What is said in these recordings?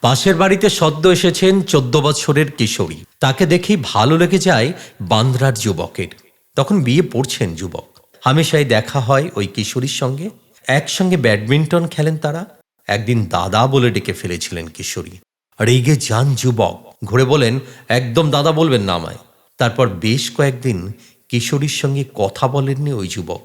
পাশের বাড়িতে সদ্য এসেছেন চোদ্দ বছরের কিশোরী। তাকে দেখেই ভালো লেগে যায় বান্দ্রার যুবকের। তখন বিয়ে পড়ছেন যুবক। হামেশাই দেখা হয় ওই কিশোরীর সঙ্গে। একসঙ্গে ব্যাডমিন্টন খেলেন তারা। একদিন দাদা বলে ডেকে ফেলেছিলেন কিশোরী। রেগে যান যুবক। ঘুরে বলেন, একদম দাদা বলবেন না আমায়। তারপর বেশ কয়েকদিন কিশোরীর সঙ্গে কথা বলেননি ওই যুবক।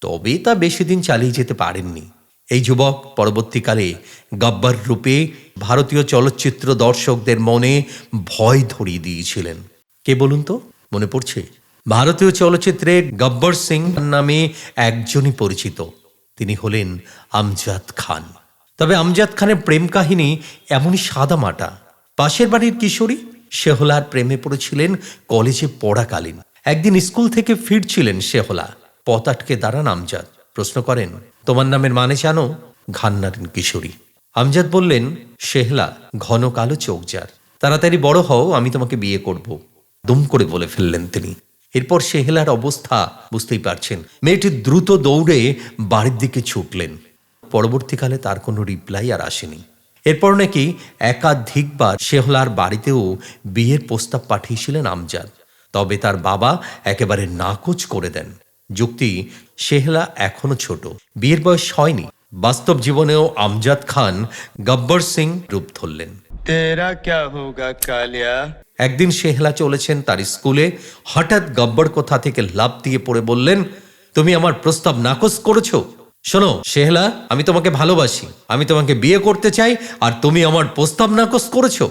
তবে তা বেশি দিন চালিয়ে যেতে পারেননি। এই যুবক পরবর্তীকালে গব্বর রূপে ভারতীয় চলচ্চিত্র দর্শকদের মনে ভয় ধরিয়ে দিয়েছিলেন। কে বলুন তো? মনে পড়ছে। ভারতীয় চলচ্চিত্রে গব্বর সিং নামে একজনই পরিচিত। তিনি হলেন আমজাদ খান। তবে আমজাদ খানের প্রেম কাহিনী এমনই সাদা মাটা পাশের বাড়ির কিশোরী শেহলার প্রেমে পড়েছিলেন, কলেজে পড়াকালীন। একদিন স্কুল থেকে ফিরছিলেন শেহলা। পথ আটকে দাঁড়ান আমজাদ। প্রশ্ন করেন, তোমার নামের মানে জানো? ঘান্নারেন কিশোরী। আমজাদ বললেন, শেহলা, ঘন কালো চোখ যার। তাড়াতাড়ি বড় হও, আমি তোমাকে বিয়ে করব। দুম করে বলে ফেললেন তিনি। এরপর শেহলার অবস্থা বুঝতেই পারছেন। মেয়েটি দ্রুত দৌড়ে বাড়ির দিকে ছুটলেন। পরবর্তীকালে তার কোনো রিপ্লাই আর আসেনি। এরপর নাকি একাধিকবার শেহলার বাড়িতেও বিয়ের প্রস্তাব পাঠিয়েছিলেন আমজাদ। তবে তার বাবা একেবারে নাকচ করে দেন। যুক্তি সেহলা এখনও ছোট। বিয়ের বয়স হয়নি। বাস্তব জীবনেও আমজাদ খান গব্বর সিং রূপ ধরলেন। একদিন সেহলা চলেছেন তার স্কুলে। হঠাৎ গব্বর কোথা থেকে লাভ দিয়ে পড়ে বললেন তুমি আমার প্রস্তাব নাকচ করেছ? শোনো সেহলা আমি তোমাকে ভালোবাসি। আমি তোমাকে বিয়ে করতে চাই আর তুমি আমার প্রস্তাব নাকচ করেছ।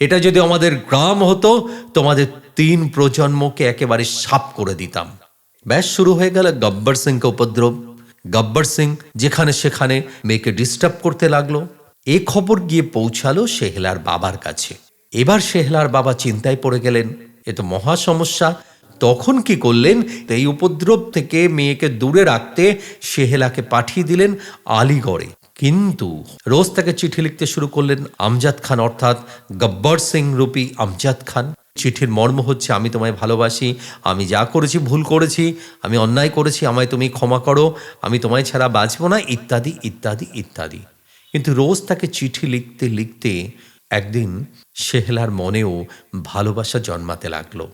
এটা যদি আমাদের গ্রাম হতো তোমাদের তিন প্রজন্মকে একেবারে সাপ করে দিতাম। ব্যাস শুরু হয়ে গেল গব্বর সিংকে উপদ্রব। গব্বর সিং যেখানে সেখানে মেয়েকে ডিস্টার্ব করতে লাগল। এ খবর গিয়ে পৌঁছালো শেহলার বাবার কাছে। এবার শেহলার বাবা চিন্তায় পড়ে গেলেন, এ তো মহা সমস্যা। তখন কি করলেন? এই উপদ্রব থেকে মেয়েকে দূরে রাখতে শেহেলাকে পাঠিয়ে দিলেন আলিগড়ে। কিন্তু রোজ তাকে চিঠি লিখতে শুরু করলেন আমজাদ খান, অর্থাৎ গব্বর সিং রূপী আমজাদ খান। চিঠির মর্ম হচ্ছে, আমি তোমায় ভালোবাসি, আমি যা করেছি ভুল করেছি, আমি অন্যায় করেছি, আমায় তুমি ক্ষমা করো, আমি তোমায় ছাড়া বাঁচবো না, ইত্যাদি ইত্যাদি ইত্যাদি। কিন্তু রোজ তাকে চিঠি লিখতে লিখতে একদিন শেহলার মনেও ভালোবাসা জন্মাতে লাগল।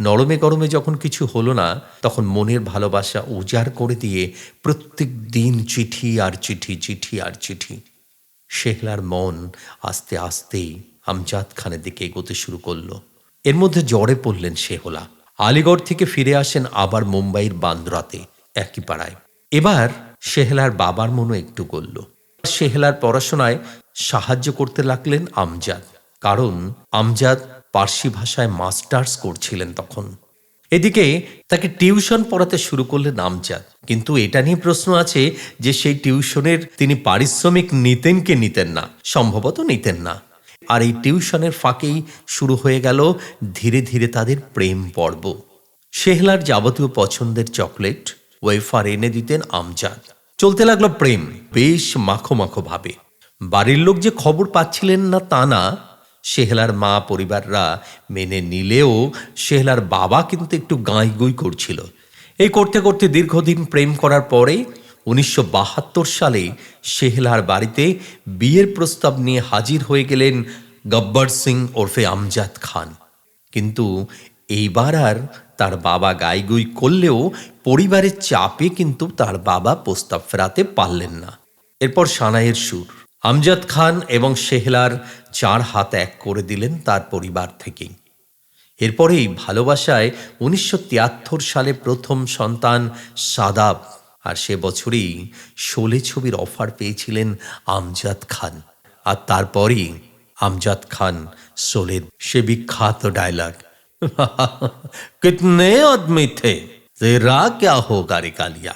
নরমে গরমে যখন কিছু হলো না, তখন মনের ভালোবাসা উজাড় করে দিয়ে প্রত্যেক দিন চিঠি আর চিঠি চিঠি আর চিঠি। শেহলার মন আস্তে, আস্তেই আমজাদ খানের দিকে এগোতে শুরু করল। এর মধ্যে জ্বরে পড়লেন শেহলা। আলিগড় থেকে ফিরে আসেন আবার মুম্বাইয়ের বান্দ্রাতে, একই পাড়ায়। এবার শেহলার বাবার মনও একটু গলল শেহলার পড়াশোনায় সাহায্য করতে লাগলেন আমজাদ। কারণ আমজাদ পার্সি ভাষায় মাস্টার্স করছিলেন তখন। এদিকে তাকে টিউশন পড়াতে শুরু করলেন আমজাদ। কিন্তু এটা নিয়ে প্রশ্ন আছে যে সেই টিউশনের তিনি পারিশ্রমিক নিতেন কি নিতেন না, সম্ভবত নিতেন না। আর এই টিউশনের ফাঁকেই শুরু হয়ে গেল ধীরে ধীরে তাদের প্রেম পর্ব। শেহলার যাবতীয় পছন্দের চকলেট, ওয়েফার এনে দিতেন আমজাদ। চলতে লাগল প্রেম, বেশ মাখো মাখো ভাবে। বাড়ির লোক যে খবর পাচ্ছিলেন না তা না, শেহলার মা পরিবাররা মেনে নিলেও শেহলার বাবা কিন্তু একটু গাঁই গুঁই করছিল। এই করতে করতে দীর্ঘদিন প্রেম করার পরে উনিশশো বাহাত্তর সালে শেহলার বাড়িতে বিয়ের প্রস্তাব নিয়ে হাজির হয়ে গেলেন গব্বর সিং ওরফে আমজাদ খান। কিন্তু এইবার আর তার বাবা গাইগুই করলেও পরিবারের চাপে কিন্তু তার বাবা প্রস্তাব ফেরাতে পারলেন না। এরপর সানাইয়ের সুর। আমজাদ খান এবং শেহলার চার হাত এক করে দিলেন তার পরিবার থেকেই এরপরেই ভালোবাসায় উনিশশো তিয়াত্তর সালে প্রথম সন্তান সাদাব আর সে বছরই শোলে ছবির অফার পেয়েছিলেন আমজাদ খান আর তারপরই আমজাদ খান শোলের সে বিখ্যাত ডায়লগ कितने आदमी थे तेरा क्या होगा रे कालिया